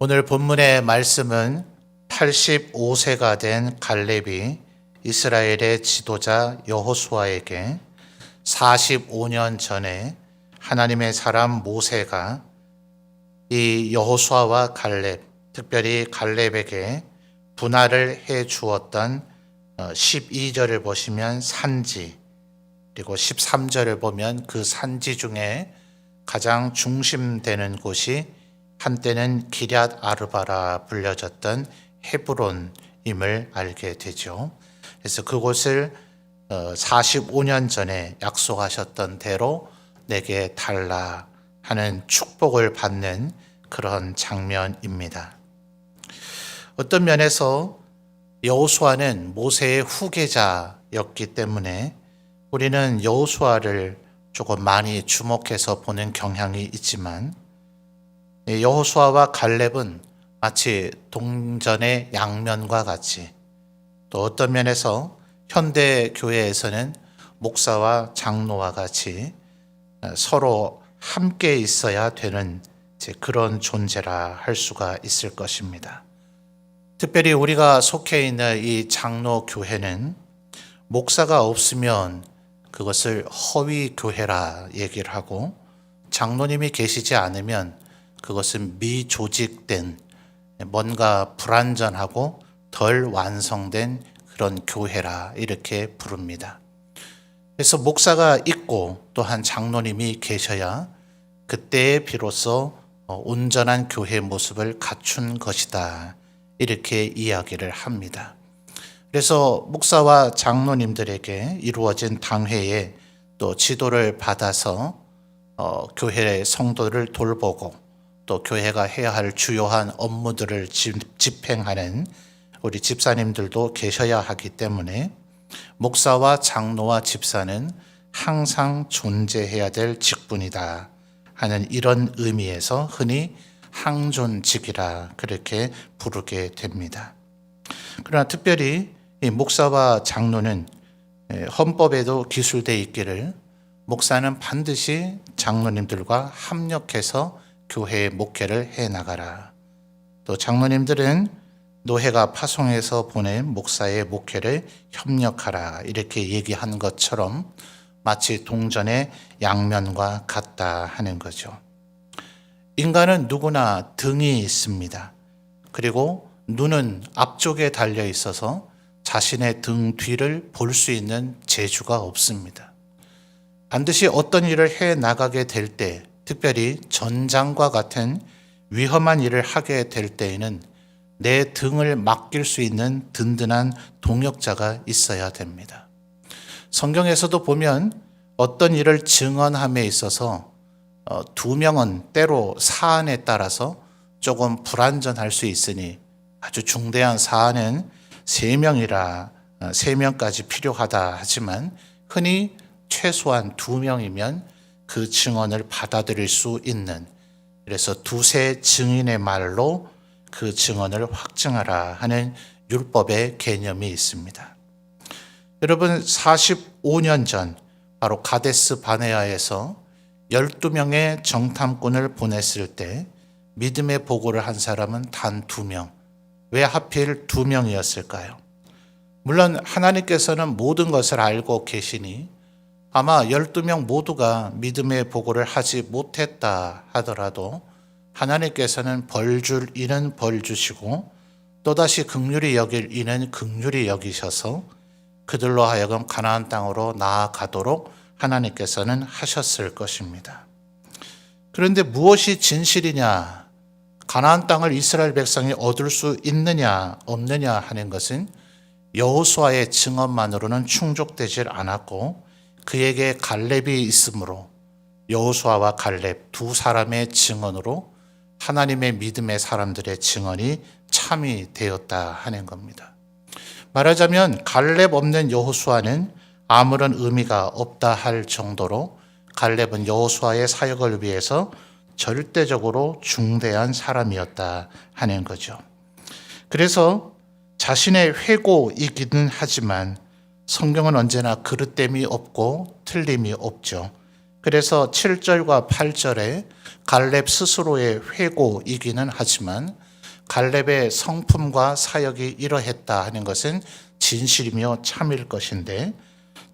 오늘 본문의 말씀은 85세가 된 갈렙이 이스라엘의 지도자 여호수아에게 45년 전에 하나님의 사람 모세가 이 여호수아와 갈렙, 특별히 갈렙에게 분할을 해 주었던 12절을 보시면 산지, 그리고 13절을 보면 그 산지 중에 가장 중심되는 곳이 한때는 기럇 아르바라 불려졌던 헤브론임을 알게 되죠. 그래서 그곳을 45년 전에 약속하셨던 대로 내게 달라 하는 축복을 받는 그런 장면입니다. 어떤 면에서 여호수아는 모세의 후계자였기 때문에 우리는 여호수아를 조금 많이 주목해서 보는 경향이 있지만 여호수아와 갈렙은 마치 동전의 양면과 같이 또 어떤 면에서 현대 교회에서는 목사와 장로와 같이 서로 함께 있어야 되는 그런 존재라 할 수가 있을 것입니다. 특별히 우리가 속해 있는 이 장로 교회는 목사가 없으면 그것을 허위 교회라 얘기를 하고 장로님이 계시지 않으면 그것은 미조직된 뭔가 불완전하고 덜 완성된 그런 교회라 이렇게 부릅니다. 그래서 목사가 있고 또한 장로님이 계셔야 그때에 비로소 온전한 교회 모습을 갖춘 것이다. 이렇게 이야기를 합니다. 그래서 목사와 장로님들에게 이루어진 당회에 또 지도를 받아서 어, 교회의 성도를 돌보고 또 교회가 해야 할 주요한 업무들을 집행하는 우리 집사님들도 계셔야 하기 때문에 목사와 장로와 집사는 항상 존재해야 될 직분이다 하는 이런 의미에서 흔히 항존직이라 그렇게 부르게 됩니다. 그러나 특별히 이 목사와 장로는 헌법에도 기술되어 있기를 목사는 반드시 장로님들과 합력해서 교회의 목회를 해 나가라. 또 장로님들은 노회가 파송해서 보낸 목사의 목회를 협력하라. 이렇게 얘기한 것처럼 마치 동전의 양면과 같다 하는 거죠. 인간은 누구나 등이 있습니다. 그리고 눈은 앞쪽에 달려 있어서 자신의 등 뒤를 볼 수 있는 재주가 없습니다. 반드시 어떤 일을 해 나가게 될 때, 특별히 전장과 같은 위험한 일을 하게 될 때에는 내 등을 맡길 수 있는 든든한 동역자가 있어야 됩니다. 성경에서도 보면 어떤 일을 증언함에 있어서 어, 두 명은 때로 사안에 따라서 조금 불완전할 수 있으니 아주 중대한 사안은 세 명이라 어, 세 명까지 필요하다 하지만 흔히 최소한 두 명이면 그 증언을 받아들일 수 있는 그래서 두세 증인의 말로 그 증언을 확증하라 하는 율법의 개념이 있습니다. 여러분 45년 전 바로 가데스 바네아에서 12명의 정탐꾼을 보냈을 때 믿음의 보고를 한 사람은 단두 명. 왜 하필 두 명이었을까요? 물론 하나님께서는 모든 것을 알고 계시니 아마 12명 모두가 믿음의 보고를 하지 못했다 하더라도 하나님께서는 벌 줄 이는 벌 주시고 또다시 극률이 여길 이는 극률이 여기셔서 그들로 하여금 가나안 땅으로 나아가도록 하나님께서는 하셨을 것입니다. 그런데 무엇이 진실이냐? 가나안 땅을 이스라엘 백성이 얻을 수 있느냐 없느냐 하는 것은 여호수아의 증언만으로는 충족되질 않았고 그에게 갈렙이 있으므로 여호수아와 갈렙 두 사람의 증언으로 하나님의 믿음의 사람들의 증언이 참이 되었다 하는 겁니다. 말하자면 갈렙 없는 여호수아는 아무런 의미가 없다 할 정도로 갈렙은 여호수아의 사역을 위해서 절대적으로 중대한 사람이었다 하는 거죠. 그래서 자신의 회고이기는 하지만 성경은 언제나 그릇됨이 없고 틀림이 없죠. 그래서 7절과 8절에 갈렙 스스로의 회고이기는 하지만 갈렙의 성품과 사역이 이러했다 하는 것은 진실이며 참일 것인데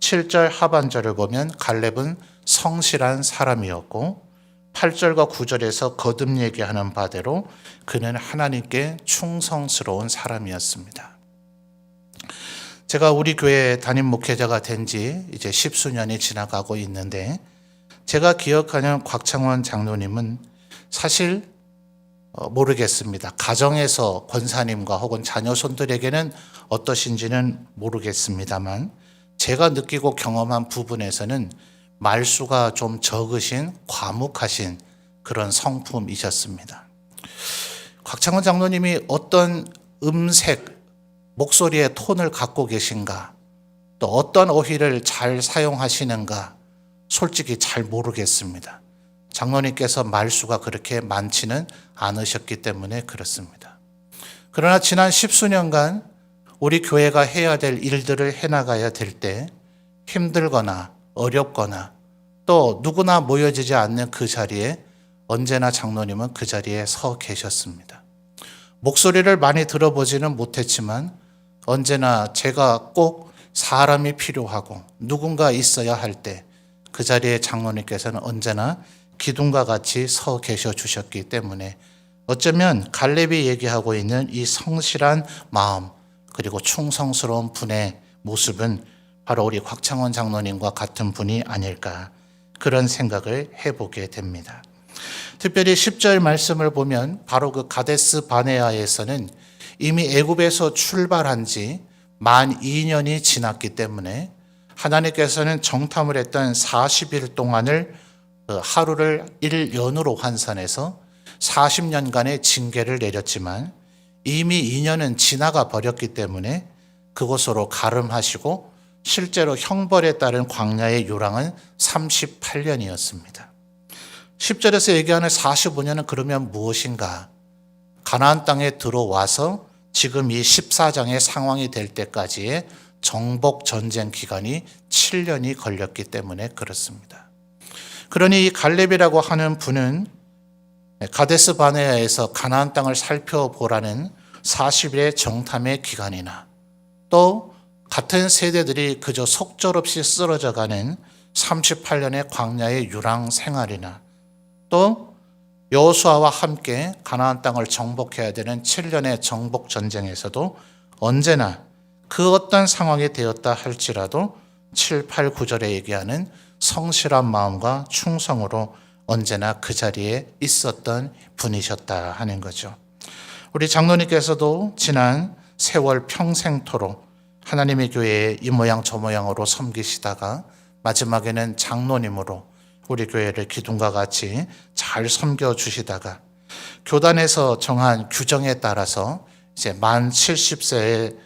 7절 하반절을 보면 갈렙은 성실한 사람이었고 8절과 9절에서 거듭 얘기하는 바대로 그는 하나님께 충성스러운 사람이었습니다. 제가 우리 교회 담임 목회자가 된 지 이제 십수년이 지나가고 있는데 제가 기억하는 곽창원 장로님은 사실 어, 모르겠습니다. 가정에서 권사님과 혹은 자녀 손들에게는 어떠신지는 모르겠습니다만 제가 느끼고 경험한 부분에서는 말수가 좀 적으신 과묵하신 그런 성품이셨습니다. 곽창원 장로님이 어떤 음색, 목소리의 톤을 갖고 계신가, 또 어떤 어휘를 잘 사용하시는가, 솔직히 잘 모르겠습니다. 장로님께서 말수가 그렇게 많지는 않으셨기 때문에 그렇습니다. 그러나 지난 십수년간 우리 교회가 해야 될 일들을 해나가야 될 때 힘들거나 어렵거나 또 누구나 모여지지 않는 그 자리에 언제나 장로님은 그 자리에 서 계셨습니다. 목소리를 많이 들어보지는 못했지만 언제나 제가 꼭 사람이 필요하고 누군가 있어야 할 때 그 자리에 장로님께서는 언제나 기둥과 같이 서 계셔 주셨기 때문에 어쩌면 갈렙이 얘기하고 있는 이 성실한 마음 그리고 충성스러운 분의 모습은 바로 우리 곽창원 장로님과 같은 분이 아닐까 그런 생각을 해보게 됩니다. 특별히 10절 말씀을 보면 바로 그 가데스 바네아에서는 이미 애굽에서 출발한 지 만 2년이 지났기 때문에 하나님께서는 정탐을 했던 40일 동안을 그 하루를 1년으로 환산해서 40년간의 징계를 내렸지만 이미 2년은 지나가 버렸기 때문에 그곳으로 가름하시고 실제로 형벌에 따른 광야의 요랑은 38년이었습니다. 10절에서 얘기하는 45년은 그러면 무엇인가? 가나안 땅에 들어와서 지금 이 14장의 상황이 될 때까지의 정복 전쟁 기간이 7년이 걸렸기 때문에 그렇습니다. 그러니 이 갈렙이라고 하는 분은 가데스 바네아에서 가나안 땅을 살펴보라는 40일의 정탐의 기간이나 또 같은 세대들이 그저 속절없이 쓰러져 가는 38년의 광야의 유랑 생활이나 또 여호수아와 함께 가나안 땅을 정복해야 되는 7년의 정복 전쟁에서도 언제나 그 어떤 상황이 되었다 할지라도 7, 8, 9절에 얘기하는 성실한 마음과 충성으로 언제나 그 자리에 있었던 분이셨다 하는 거죠. 우리 장로님께서도 지난 세월 평생토록 하나님의 교회에 이 모양 저 모양으로 섬기시다가 마지막에는 장로님으로 우리 교회를 기둥과 같이 잘 섬겨 주시다가 교단에서 정한 규정에 따라서 이제 만 70세의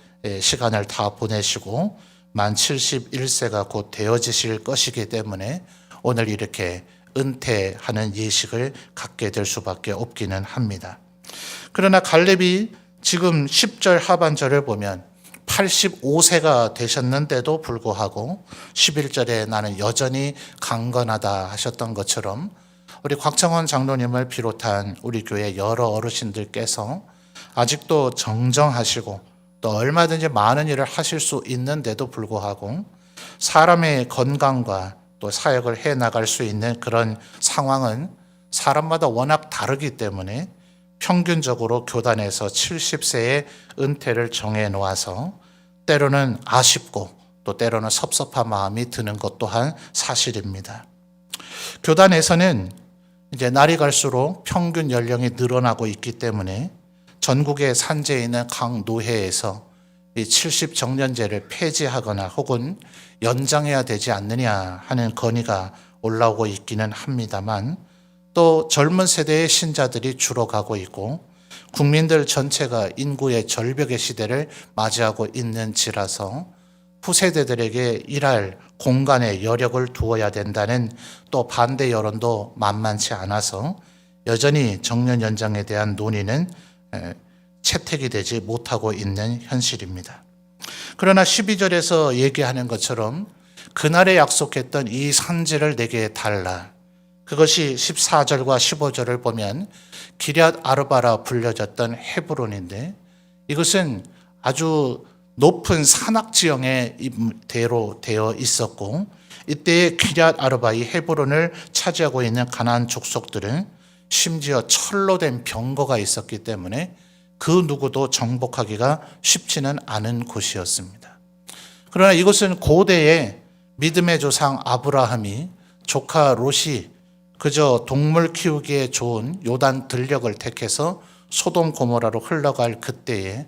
시간을 다 보내시고 만 71세가 곧 되어지실 것이기 때문에 오늘 이렇게 은퇴하는 예식을 갖게 될 수밖에 없기는 합니다. 그러나 갈렙이 지금 10절 하반절을 보면 85세가 되셨는데도 불구하고 11절에 나는 여전히 강건하다 하셨던 것처럼 우리 곽정원 장로님을 비롯한 우리 교회 여러 어르신들께서 아직도 정정하시고 또 얼마든지 많은 일을 하실 수 있는데도 불구하고 사람의 건강과 또 사역을 해 나갈 수 있는 그런 상황은 사람마다 워낙 다르기 때문에 평균적으로 교단에서 70세의 은퇴를 정해 놓아서 때로는 아쉽고 또 때로는 섭섭한 마음이 드는 것 또한 사실입니다. 교단에서는 이제 날이 갈수록 평균 연령이 늘어나고 있기 때문에 전국의 산재에 있는 각 노회에서 이 70 정년제를 폐지하거나 혹은 연장해야 되지 않느냐 하는 건의가 올라오고 있기는 합니다만 또 젊은 세대의 신자들이 줄어가고 있고 국민들 전체가 인구의 절벽의 시대를 맞이하고 있는지라서 후세대들에게 일할 공간에 여력을 두어야 된다는 또 반대 여론도 만만치 않아서 여전히 정년 연장에 대한 논의는 채택이 되지 못하고 있는 현실입니다. 그러나 12절에서 얘기하는 것처럼 그날에 약속했던 이 산지를 내게 달라. 그것이 14절과 15절을 보면 기럇 아르바라 불려졌던 헤브론인데 이것은 아주 높은 산악 지형에 대로 되어 있었고 이때 기럇 아르바이 헤브론을 차지하고 있는 가나안 족속들은 심지어 철로 된 병거가 있었기 때문에 그 누구도 정복하기가 쉽지는 않은 곳이었습니다. 그러나 이것은 고대의 믿음의 조상 아브라함이 조카 롯이 그저 동물 키우기에 좋은 요단 들녘을 택해서 소돔 고모라로 흘러갈 그때에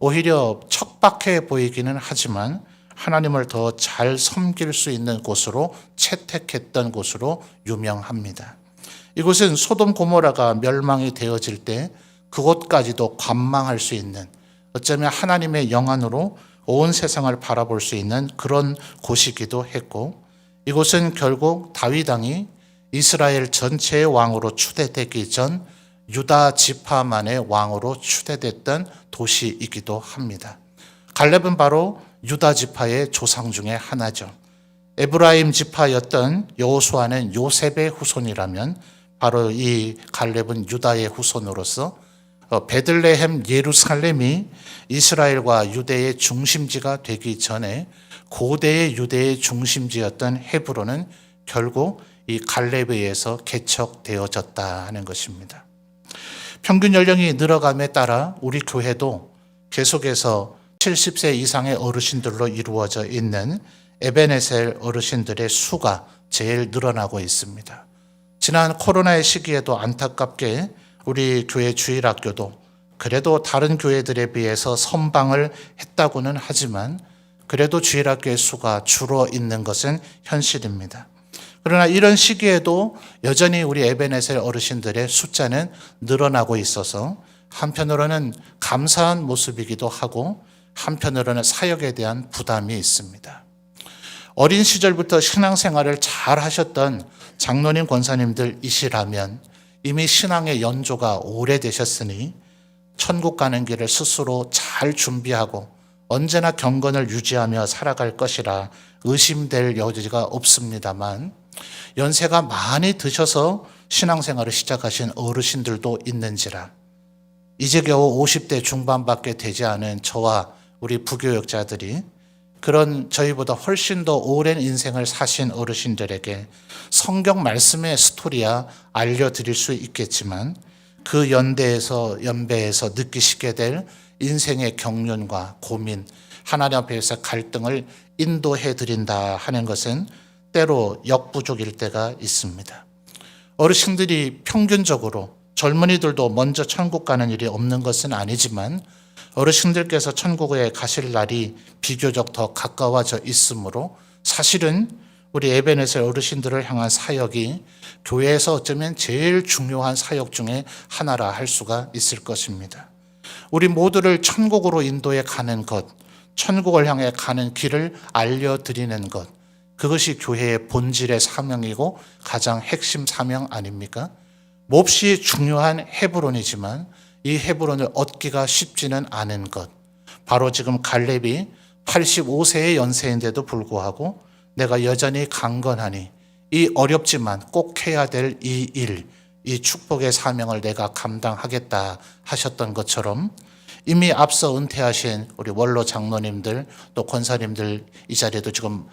오히려 척박해 보이기는 하지만 하나님을 더 잘 섬길 수 있는 곳으로 채택했던 곳으로 유명합니다. 이곳은 소돔 고모라가 멸망이 되어질 때 그곳까지도 관망할 수 있는 어쩌면 하나님의 영안으로 온 세상을 바라볼 수 있는 그런 곳이기도 했고 이곳은 결국 다윗 왕이 이스라엘 전체의 왕으로 추대되기 전 유다 지파만의 왕으로 추대됐던 도시이기도 합니다. 갈렙은 바로 유다 지파의 조상 중에 하나죠. 에브라임 지파였던 여호수아는 요셉의 후손이라면 바로 이 갈렙은 유다의 후손으로서 어, 베들레헴 예루살렘이 이스라엘과 유대의 중심지가 되기 전에 고대의 유대의 중심지였던 헤브론은 결국 이 갈렙에 의해서 개척되어졌다 하는 것입니다. 평균 연령이 늘어감에 따라 우리 교회도 계속해서 70세 이상의 어르신들로 이루어져 있는 에베네셀 어르신들의 수가 제일 늘어나고 있습니다. 지난 코로나의 시기에도 안타깝게 우리 교회 주일학교도 그래도 다른 교회들에 비해서 선방을 했다고는 하지만 그래도 주일학교의 수가 줄어 있는 것은 현실입니다. 그러나 이런 시기에도 여전히 우리 에베네셀 어르신들의 숫자는 늘어나고 있어서 한편으로는 감사한 모습이기도 하고 한편으로는 사역에 대한 부담이 있습니다. 어린 시절부터 신앙생활을 잘 하셨던 장로님 권사님들이시라면 이미 신앙의 연조가 오래되셨으니 천국 가는 길을 스스로 잘 준비하고 언제나 경건을 유지하며 살아갈 것이라 의심될 여지가 없습니다만 연세가 많이 드셔서 신앙생활을 시작하신 어르신들도 있는지라. 이제 겨우 50대 중반밖에 되지 않은 저와 우리 부교역자들이 그런 저희보다 훨씬 더 오랜 인생을 사신 어르신들에게 성경 말씀의 스토리야 알려드릴 수 있겠지만 그 연대에서 연배에서 느끼시게 될 인생의 경륜과 고민, 하나님 앞에서 갈등을 인도해 드린다 하는 것은 때로 역부족일 때가 있습니다. 어르신들이 평균적으로 젊은이들도 먼저 천국 가는 일이 없는 것은 아니지만 어르신들께서 천국에 가실 날이 비교적 더 가까워져 있으므로 사실은 우리 에베네셀 어르신들을 향한 사역이 교회에서 어쩌면 제일 중요한 사역 중에 하나라 할 수가 있을 것입니다. 우리 모두를 천국으로 인도해 가는 것, 천국을 향해 가는 길을 알려드리는 것, 그것이 교회의 본질의 사명이고 가장 핵심 사명 아닙니까? 몹시 중요한 헤브론이지만 이 헤브론을 얻기가 쉽지는 않은 것. 바로 지금 갈렙이 85세의 연세인데도 불구하고 내가 여전히 강건하니 이 어렵지만 꼭 해야 될 이 일, 이 축복의 사명을 내가 감당하겠다 하셨던 것처럼 이미 앞서 은퇴하신 우리 원로 장로님들 또 권사님들 이 자리에도 지금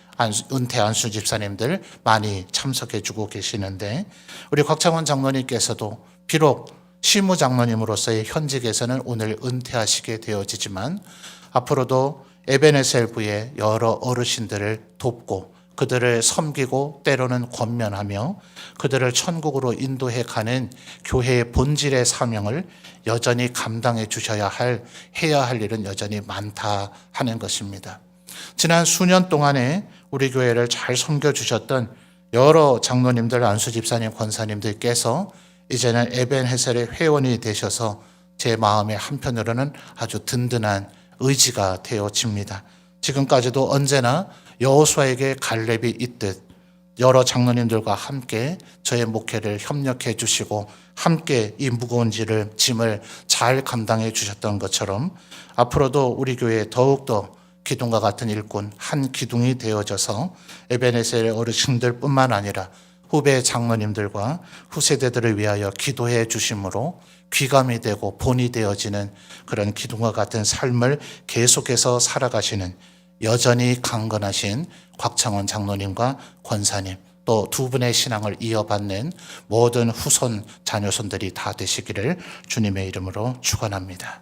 은퇴 안수 집사님들 많이 참석해 주고 계시는데 우리 곽창원 장로님께서도 비록 시무 장로님으로서의 현직에서는 오늘 은퇴하시게 되어지지만 앞으로도 에베네셀부의 여러 어르신들을 돕고 그들을 섬기고 때로는 권면하며 그들을 천국으로 인도해 가는 교회의 본질의 사명을 여전히 감당해 주셔야 할, 해야 할 일은 여전히 많다 하는 것입니다. 지난 수년 동안에 우리 교회를 잘 섬겨주셨던 여러 장로님들, 안수 집사님, 권사님들께서 이제는 에벤헤셀의 회원이 되셔서 제 마음의 한편으로는 아주 든든한 의지가 되어집니다. 지금까지도 언제나 여호수아에게 갈렙이 있듯 여러 장로님들과 함께 저의 목회를 협력해 주시고 함께 이 무거운 질을 짐을 잘 감당해 주셨던 것처럼 앞으로도 우리 교회에 더욱더 기둥과 같은 일꾼 한 기둥이 되어져서 에베네셀의 어르신들뿐만 아니라 후배 장로님들과 후세대들을 위하여 기도해 주심으로 귀감이 되고 본이 되어지는 그런 기둥과 같은 삶을 계속해서 살아가시는 여전히 강건하신 곽창원 장로님과 권사님 또 두 분의 신앙을 이어받는 모든 후손 자녀손들이 다 되시기를 주님의 이름으로 축원합니다.